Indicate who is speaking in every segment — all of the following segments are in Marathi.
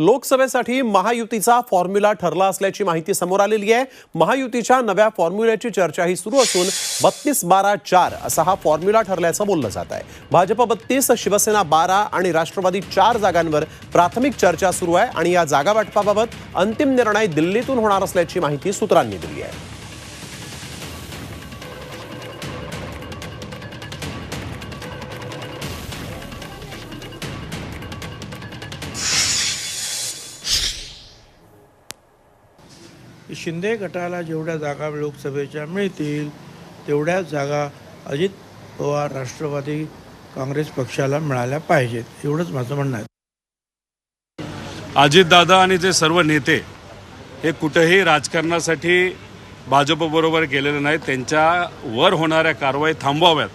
Speaker 1: लोकसभेसाठी महायुतीचा फॉर्म्युला ठरला असल्याची माहिती समोर आलेली आहे. महायुतीच्या नव्या फॉर्म्युल्याची चर्चाही सुरू असून बत्तीस बारा चार असा हा फॉर्म्युला ठरल्याचं बोललं जात आहे. भाजप बत्तीस शिवसेना बारा आणि राष्ट्रवादी चार जागांवर प्राथमिक चर्चा सुरू आहे आणि या जागा वाटपाबाबत अंतिम निर्णय दिल्लीतून होणार असल्याची माहिती सूत्रांनी दिली आहे.
Speaker 2: शिंदे गटाला जेवढ्या जागा लोकसभेच्या मिळतील तेवढ्याच जागा अजित पवार राष्ट्रवादी काँग्रेस पक्षाला मिळाल्या पाहिजेत. एवढंच माझं म्हणणं आहे.
Speaker 3: अजितदादा आणि जे सर्व नेते हे कुठेही राजकारणासाठी भाजपबरोबर गेलेले नाहीत. त्यांच्या वर होणाऱ्या कारवाई थांबवाव्यात.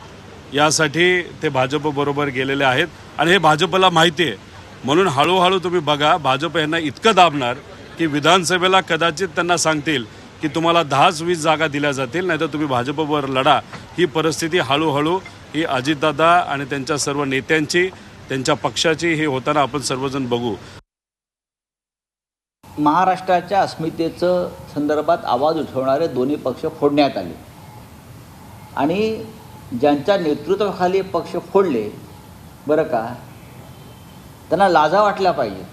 Speaker 3: यासाठी ते भाजपबरोबर गेलेले आहेत. आणि हे भाजपला माहिती आहे. म्हणून हळूहळू तुम्ही बघा भाजप यांना इतकं दाबणार की विधानसभेला कदाचित त्यांना सांगतील की तुम्हाला दहाच वीस जागा दिल्या जातील नाहीतर तुम्ही भाजपवर लढा. ही परिस्थिती हळूहळू ही अजितदादा आणि त्यांच्या सर्व नेत्यांची त्यांच्या पक्षाची हे होताना आपण सर्वजण बघू.
Speaker 4: महाराष्ट्राच्या अस्मितेचं संदर्भात आवाज उठवणारे दोन्ही पक्ष फोडण्यात आले. आणि ज्यांच्या नेतृत्वाखाली पक्ष फोडले बरं का त्यांना लाजा वाटल्या पाहिजे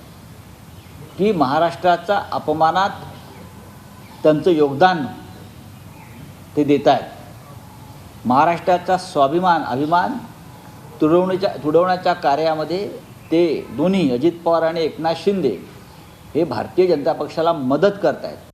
Speaker 4: की महाराष्ट्राच्या अपमानात त्यांचं योगदान ते देत आहेत महाराष्ट्राचा स्वाभिमान अभिमान तुडवण्याच्या तुडवण्याच्या कार्यामध्ये ते दोन्ही अजित पवार आणि एकनाथ शिंदे हे भारतीय जनता पक्षाला मदत करत आहेत